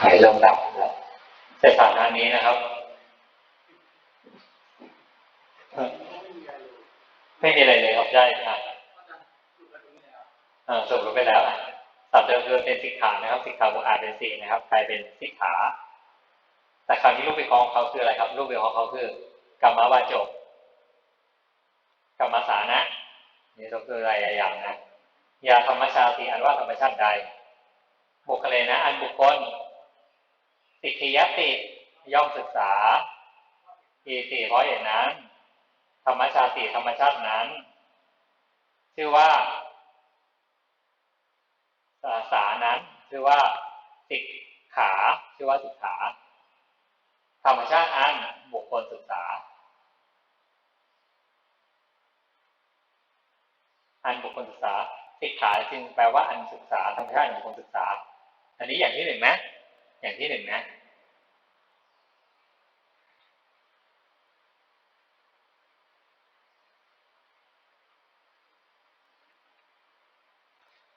หายเริ่มดับแล้วเสร็จสถานี้นะครับ ไม่มีอะไรเลยครับใช่ครับเออสรุปไปแล้วสับเดิมคือเป็นสิกขานะครับ สิกขาบวกอาเป็นสี่นะครับกลายเป็นสิกขา แต่คราวนี้รูปวิเคราะห์ของเขาคืออะไรครับ รูปวิเคราะห์เขาคือกรรมวาจกกรรมสานะนี่ก็คืออะไรอย่างนะยาธรรมชาติอันว่าธรรมชาติใดบุคเลนะอันบุคคล สิกขิยติย่อมศึกษาอีสี่เพราะอย่างนั้น ธรรมชาติธรรมชาตินั้น ชื่อว่าสาสานั้น ชื่อว่าสิกขา ชื่อว่าสิกขา ธรรมชาติอันบุคคลศึกษา อันบุคคลศึกษาสิกขาจึงแปลว่าอันศึกษาธรรมชาติอันบุคคลศึกษา อันนี้อย่างที่หนึ่งนะ อย่างที่หนึ่งนะ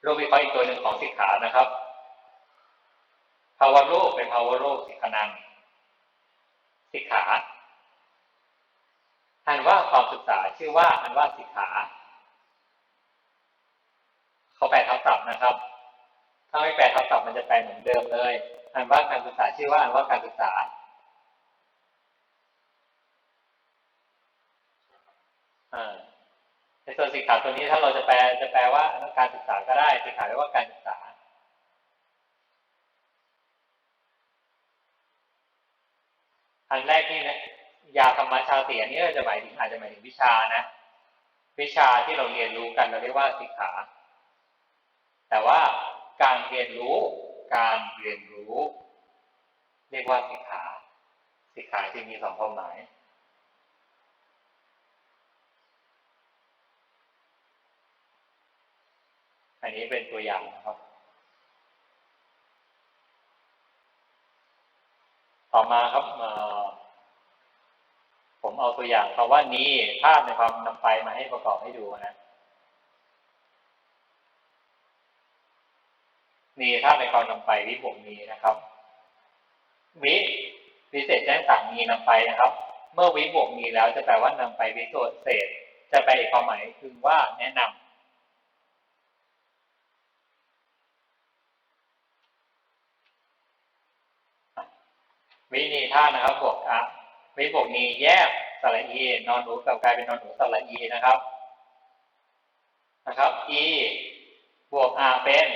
รูปวิเคราะห์อีกตัวหนึ่งของสิกขานะครับภาวะรูปเป็นภาวะรูปสิกขานังสิกขาอันว่าความศึกษาชื่อว่าอันว่าสิกขาเขาแปลทับศัพท์นะครับ ถ้าไม่แปลทับศัพท์มันจะแปลเหมือนเดิมเลย อันว่าการศึกษาชื่อว่าอันว่าการศึกษา อ่า ส่วนสิกขาตัวนี้ถ้าเราจะแปลจะแปลว่าการศึกษาก็ได้สิกขาแปลว่าการศึกษา อันแรกที่นะยาธรรมชาติอันนี้เราจะหมายถึงอาจจะหมายถึงวิชานะ วิชาที่เราเรียนรู้กันเราเรียกว่าสิกขา แต่ว่าการเรียนรู้ การเรียนรู้ เรียกว่าสิกขา สิกขาจึงมีสองความหมาย อันนี้เป็นตัวอย่างนะครับ ต่อมาครับผมเอาตัวอย่างคำว่านี้ภาพในความนำไปมาให้ประกอบให้ดูนะมีภาพในความนำไปวิบวกมีนะครับวิวิเศษแจ้งต่างมีนำไปนะครับ เมื่อวิบวกมีแล้วจะแปลว่านำไปวิโสเศษ จะไปอีกความหมายคือว่าแนะนำ วินีท่านะครับบวกอะวิบวกนีแยกสระอีนอนหนูกลับกลายเป็นนอนหนูสระอีนะครับนะครับ e บวก r เป็น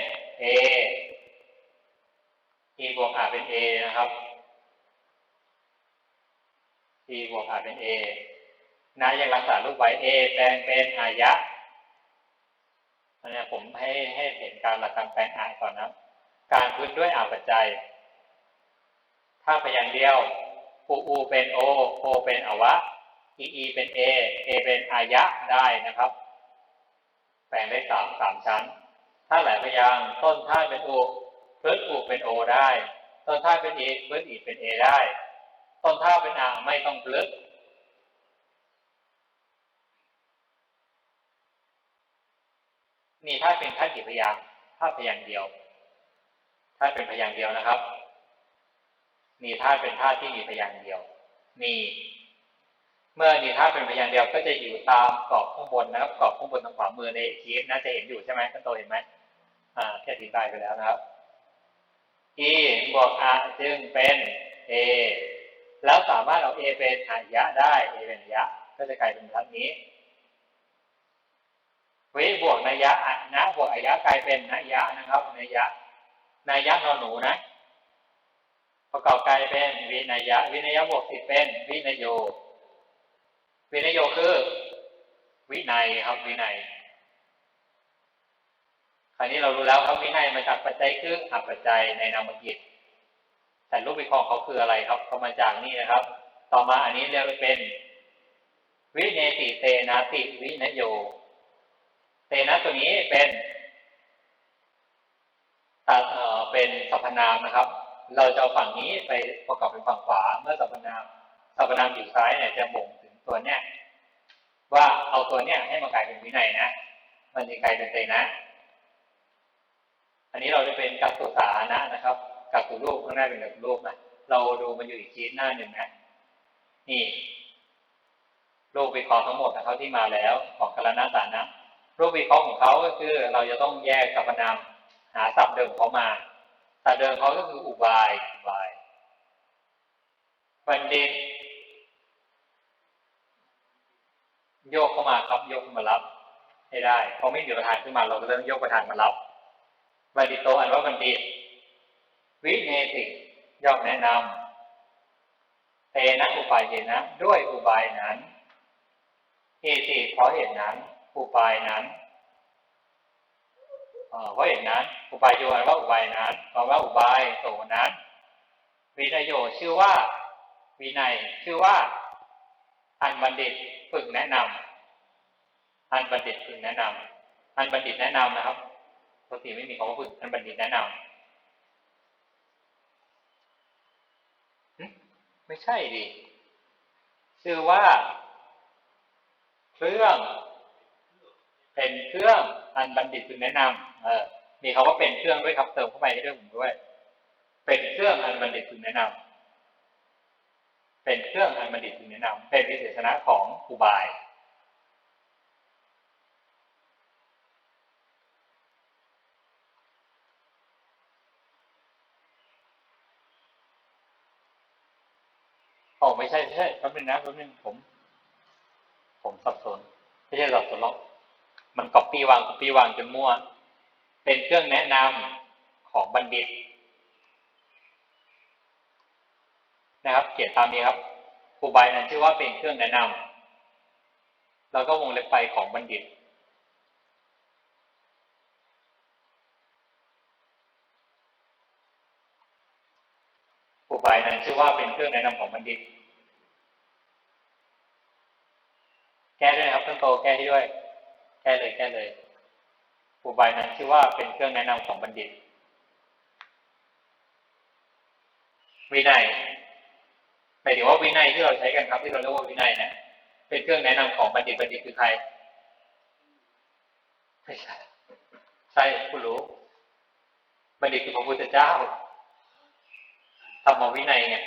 a e บวก r เป็น a นะครับ e บวก r เป็น a นะยังรักษารูปไว้ a แปลงเป็นอายะอันนี้ผมให้ให้เห็นการหลักการแปลงอายก่อนนะ การพื้นด้วยอาปัจจัย ถ้าพยางค์เดียวอูอูเป็นโอโอเป็นอวะอีอีเป็นเอเอเป็นอายะได้นะครับ แปลงได้สามสามชั้น ถ้าหลายพยางค์ต้นท่าเป็นอูพื้นอูเป็นโอได้ ต้นท่าเป็นอีพื้นอีเป็นเอได้ ต้นท่าเป็นอาไม่ต้องพลึกนี่ถ้าเป็นท่ากี่พยางค์ถ้าพยางค์เดียว ถ้าเป็นพยางค์เดียวนะครับ มีธาตุเป็นธาตุที่มีพยางเดียว มี เมื่อมีธาตุเป็นพยางเดียวก็จะอยู่ตามกรอบข้างบนนะครับ กรอบข้างบนทางขวามือในชีฟน่าจะเห็นอยู่ใช่ไหมกันโตเห็นไหมอ่าแค่อธิบายไปแล้วนะครับ e บวก r จึงเป็น a แล้วสามารถเอา a เป็นอายะได้ a เป็นอายะ ก็จะกลายเป็นทัดนี้วิบวกนัยยะอะนะบวกอายะกลายเป็นนัยยะนะครับนัยยะนัยยะนอนหนูนะ ประกอบกายเป็นวินัยะ วินัยะบวกสิบเป็นวินโย วินโยคือ วินัยครับวินัย คราวนี้เรารู้แล้วครับวินัยมาจากปัจจัยคืออัปัจจัยในนามกิจแต่รูปวิเคราะห์เขาคืออะไรครับเขามาจากนี่นะครับ ต่อมาอันนี้เรียกเป็น วิเนติเตนาติวินโย เตนะตัวนี้เป็นตัดเอ่อเป็นสรรพนามนะครับ เราจะเอาฝั่งนี้ไปประกอบเป็นฝั่งขวา เมื่อสรรพนามสรรพนามอยู่ซ้ายเนี่ยจะบ่งถึงตัวเนี้ยว่าเอาตัวเนี้ยให้มากลายเป็นวินัยนะ มันจะกลายเป็นเตนะ อันนี้เราจะเป็นกัตตุสานะนะครับกับกุรูปข้างหน้าเป็นกับกุรูปนะเราดูมันอยู่อีกชีตหน้าหนึ่งนะนี่รูปวิเคราะห์ทั้งหมดนะเขาที่มาแล้วของกรณสานะรูปวิเคราะห์ของเขาก็คือเราจะต้องแยกสรรพนามหาศัพท์เดิมเขามา ศัพท์เดิมเขาก็คืออุบายอุบายบัณฑิตโยกเข้ามาครับโยกมารับ ให้ได้พอไม่มีประธานขึ้นมาเราก็เริ่มโยกประธานมารับบัณฑิตโตอันว่าบัณฑิต วิเนติย่อมแนะนำเตนะอุปายเยนะ ด้วยอุบายนั้นเอติเพราะเหตุนั้นอุบายนั้น เพราะเหตุนั้น อุบายโยอันว่าอุบายนั้นแปลว่าอุบายโตนั้นวินยโยชื่อว่า วินัยชื่อว่า อันบัณฑิตฝึกแนะนำอันบัณฑิตฝึกแนะนำอันบัณฑิตแนะนำนะครับปกติไม่มีคำว่าฝึกอันบัณฑิตแนะนำไม่ใช่ดิชื่อว่า เครื่อง เป็นเครื่อง อันบัณฑิตพึงแนะนำเออมีคาว่าเป็นเครื่องด้วยครับเติมเข้าไปให้ด้วยผมด้วย เป็นเครื่องอันบัณฑิตพึงแนะนำเป็นเครื่องอันบัณฑิตพึงแนะนำเป็นวิเศษณะของอุบายอ๋อไม่ใช่ใช่แป๊บนึงนะแป๊บนึงผม ผมสับสน ไม่ใช่สับสนหรอก มันก๊อปปี้วางก๊อปปี้วางจนมั่ว เป็นเครื่องแนะนำของบัณฑิต นะครับ เขียนตามนี้ครับอุบายนั้นชื่อว่าเป็นเครื่องแนะนำแล้วก็วงเล็บไปของบัณฑิตอุบายนั้นชื่อว่าเป็นเครื่องแนะนำของบัณฑิต แก้ด้วยนะครับต้นโตแก้ให้ด้วย แก้เลยแก้เลยอุบายนั้นชื่อว่าเป็นเครื่องแนะนำของบัณฑิต วินัยหมายถึงว่าวินัยที่เราใช้กันครับที่เราเรียกว่าวินัยนะเป็นเครื่องแนะนำของบัณฑิตบัณฑิตคือใครไม่ใช่ใช่ผู้รู้บัณฑิตคือพระพุทธเจ้าธรรมวินัยไง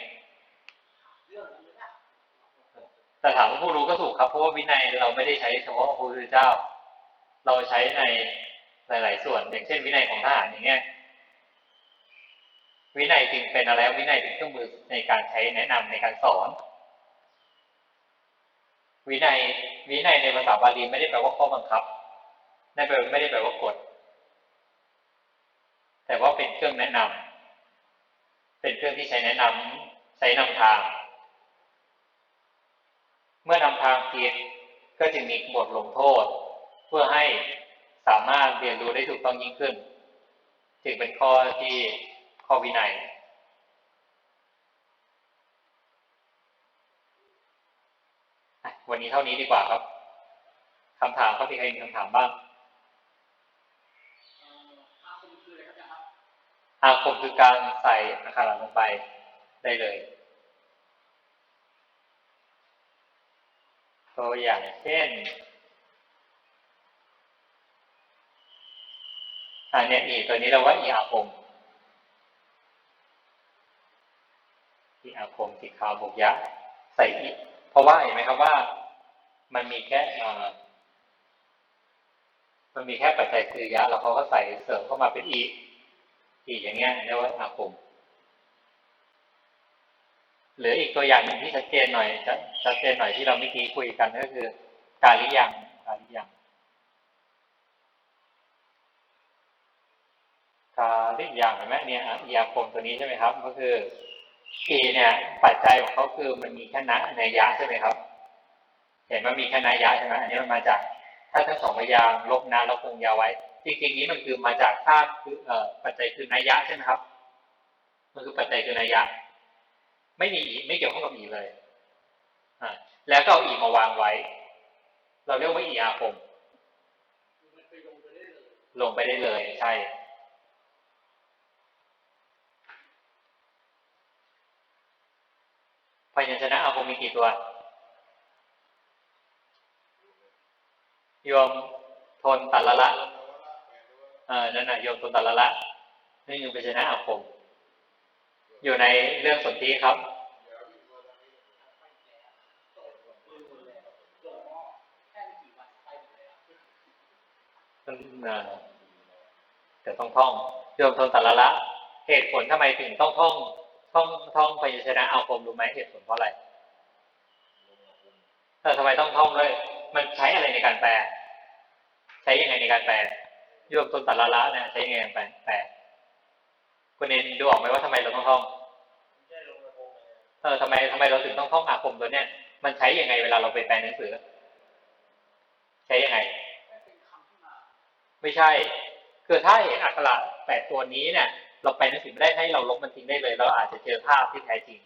แต่ถามว่าผู้รู้ก็ถูกครับเพราะว่าวินัยเราไม่ได้ใช้เฉพาะพระพุทธเจ้า เราใช้ในหลาย ๆ ส่วน อย่างเช่นวินัยของทหารอย่างเงี้ยวินัยจึงเป็นอะไรวินัยเป็นเครื่องมือในการใช้แนะนำในการสอน วินัยวินัยในภาษาบาลีไม่ได้แปลว่าข้อบังคับไม่ไม่ได้แปลว่ากฎแต่ว่าเป็นเครื่องแนะนำเป็นเครื่องที่ใช้แนะนำใช้นำทาง เมื่อนำทางผิดก็จะมีบทลงโทษ เพื่อให้สามารถเรียนรู้ได้ถูกต้องยิ่งขึ้น จึงเป็นข้อที่ข้อวินัยวันนี้เท่านี้ดีกว่าครับคำถามก็มีใครมีคำถามบ้างอาคมคือการใส่อาคาระลงไปได้เลยตัวอย่างเช่น อันนี้อีตัวนี้เราว่าอีอาคมอีอาคมสีขาวบวกยะใส่อีเพราะว่าเห็นไหมครับว่า มันมีแค่มันมีแค่ปัจจัยคือยะแล้วเขาก็ใส่เสริมเข้ามาเป็นอีอีอย่างเงี้ยเรียกว่าอาคมหรืออีกตัวอย่างหนึ่งที่ชัดเจนหน่อยชัดเจนหน่อยที่เราเมื่อกี้คุยกันก็คือ การิยังการิยัง กาลิยังเห็นไหมเนี่ยอีอาคมตัวนี้ใช่ไหมครับ ก็คืออีเนี่ยปัจจัยของเขาคือมันมีแค่นะในยะใช่ไหมครับ เห็นว่ามีแค่นายะใช่ไหมอันนี้มันมาจากถ้าทั้งสองพยางลบนะล้วคงยาไว้ จริงๆนี้มันคือมาจากธาตุคือเอ่อปัจจัยคือนายะใช่ไหมครับ มันคือปัจจัยคือนายะ ไม่มีอีไม่เกี่ยวข้องกับอีเลยอ่าแล้วก็เอาอีมาวางไว้ เราเรียกว่าอีอาคมลงไปได้เลย ใช่ พยัญชนะอาคมมีกี่ตัวโยมทนตัดละละเออนั่นน่ะโยมทนตัดละละนี่คือพยัญชนะอาคม อยู่ในเรื่องสนธิครับเอ่อแต่ต้องท่องโยมทนสารละ เหตุผลทำไมถึงต้องท่อง ท่องท่องพยัญชนะอาคมรู้ไหมเหตุผลเพราะอะไรเออทำไมต้องท่องด้วย มันใช้อะไรในการแปล ใช้ยังไงในการแปลโยมทนสารละเนี่ยใช้ยังไงในการแปลคุณเอ็นดูออกไหมว่าทำไมเราต้องท่องเออทำไมทำไมเราถึงต้องท่องอาคมตัวเนี้ยมันใช้ยังไงเวลาเราไปแปลหนังสือ ใช้ยังไง ไม่ใช่ คือถ้าเห็นอักขระแปดตัวนี้เนี่ย เราแปลหนังสือไม่ได้ให้เราลบมันทิ้งได้เลย เราอาจจะเจอภาพที่แท้จริง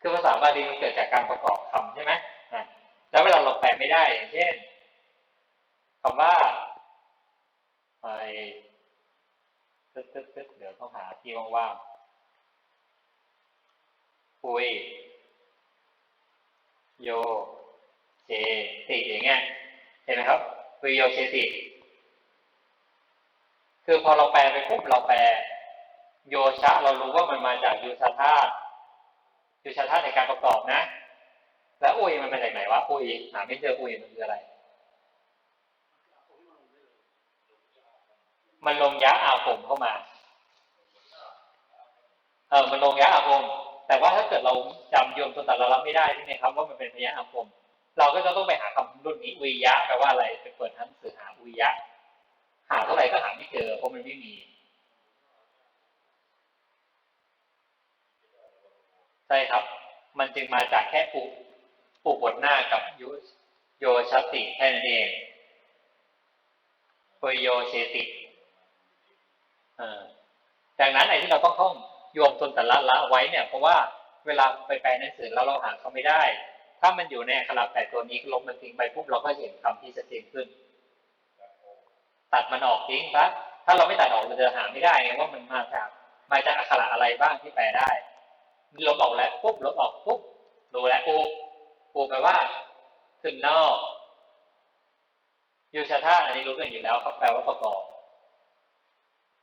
คือภาษาบาลีมันเกิดจากการประกอบคำใช่ไหมแล้วเวลาเราแปลไม่ได้อย่างเช่นคำว่าไอตึ๊ดตึ๊ดตึ๊ดเดี๋ยวต้องหาที่ว่างๆคุยโยเจติอย่างเงี้ยเห็นไหมครับคุยโยเจติ คือพอเราแปลไปปุ๊บเราแปล โยชะเรารู้ว่ามันมาจากยูชาธาตุยูชาธาตุในการประกอบนะ แล้วอุยมันมาจากไหนวะอุยหาไม่เจออุยมันคืออะไร มันลงยะอาคมเข้ามา เออมันลงยะอาคมแต่ว่าถ้าเกิดเราจำโยมตัวตัดเรารับไม่ได้ใช่ไหมครับว่ามันเป็นพยะอาคม เราก็จะต้องไปหาคำรุ่นนี้อุยยะแปลว่าอะไรไปเปิดหนังสือหาอุยยะ หาเท่าไหร่ก็หาไม่เจอเพราะมันไม่มี ใช่ครับ มันจึงมาจากแค่ปุปุบทหน้ากับยุโยชติแค่นั้นเองโยโยเชติเออดังนั้นไอ้ที่เราต้องท่องโยมตนแต่ละละไว้เนี่ยเพราะว่าเวลาไปแปลหนังสือแล้วเราหาเขาไม่ได้ ถ้ามันอยู่ในอักขระแปดตัวนี้ลบมันทิ้งไปปุ๊บเราก็เห็นคำที่ชัดเจนขึ้น ตัดมันออกทิ้งซะถ้าเราไม่ตัดออกเราจะหาไม่ได้ไงว่ามันมาจากมาจากอักขระอะไรบ้างที่แปลได้ลบออกแล้วปุ๊บลบออกปุ๊บดูแล้วปูปูแปลว่าขึ้นอกยูชาธาอันนี้รู้กันอยู่แล้วครับแปลว่าประกอบ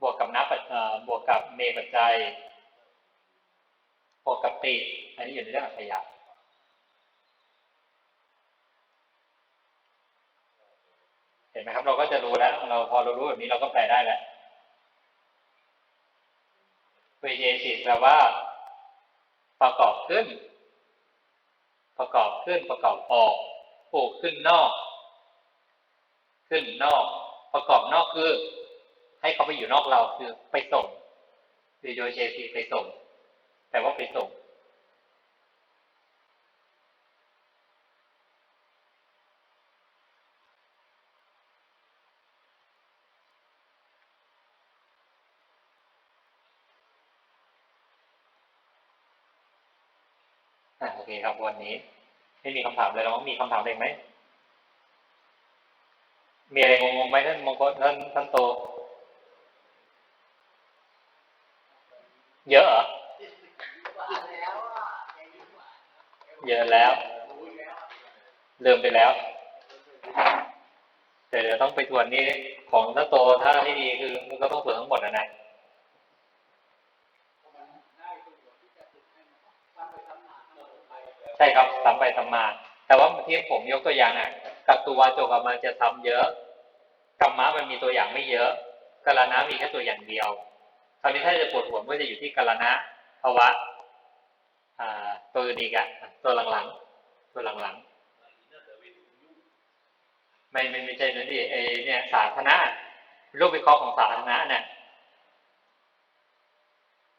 บวกกับนับปัจบวกกับเมปัจจัยบวกกับติ อันนี้อยู่ในเรื่องอักขยะเห็นไหมครับ เราก็จะรู้แล้วเราพอเรารู้แบบนี้เราก็แปลได้แล้วเวเยสิแปลว่า ประกอบขึ้น ประกอบขึ้นประกอบออกปลูกขึ้นนอก ขึ้นนอก ประกอบนอกคือ ให้เขาไปอยู่นอกเราคือไปส่งวิโยเชสีไปส่ง แต่ว่าไปส่ง โอเคครับวันนี้ไม่มีคำถามเลยน้องมีคำถามเลยไหมมีอะไรงงๆไหมท่านมงคลท่านท่านโต เยอะเหรอเยอะแล้วลืมไปแล้วแต่เดี๋ยวต้องไปทวนนี่ของท่านโตถ้าที่ดีคือมันก็ต้องทวนทั้งหมดนะนะ ใช่ครับซ้ำไปซ้ำมา แต่ว่าที่ผมยกตัวอย่างอะกับตัววาโจกับมันจะซ้ำเยอะกรรมะมันมีตัวอย่างไม่เยอะกาลนะมีแค่ตัวอย่างเดียวคราวนี้ถ้าจะปวดหัวก็จะอยู่ที่กาลนะภาวะตัวอื่นอีกอะตัวหลังๆตัวหลังๆไม่ไม่ไม่ใช่นั่นดิไอเนี่ยสาธารณะรูปวิเคราะห์ของสาธารณะเนี่ย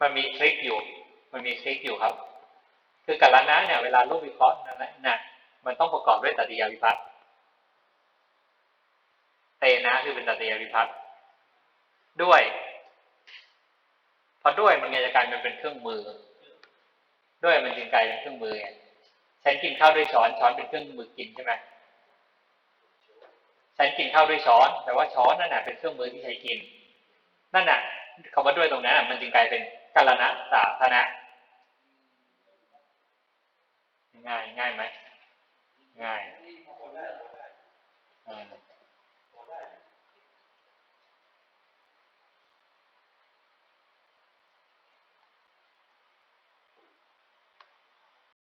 มันมีทริคอยู่ มันมีทริคอยู่ครับ คือกัลนะเนี่ยเวลารูปวิเคราะห์นั่นแหละนะมันต้องประกอบด้วยตติยาวิภัตเตนะคือเป็นตติยาวิภัตด้วยเพราะด้วยมันไงจะกลายมันเป็นเครื่องมือ ด้วยมันจึงกลายเป็นเครื่องมือไงฉันกินข้าวด้วยช้อนช้อนเป็นเครื่องมือกินใช่ไหมฉันกินข้าวด้วยช้อน แต่ว่าช้อนนั่นน่ะเป็นเครื่องมือที่ใช้กิน นั่นน่ะคำว่าด้วยตรงนั้นน่ะมันจึงกลายเป็นกัลนะสาธารณะ ง่ายง่ายไหมง่าย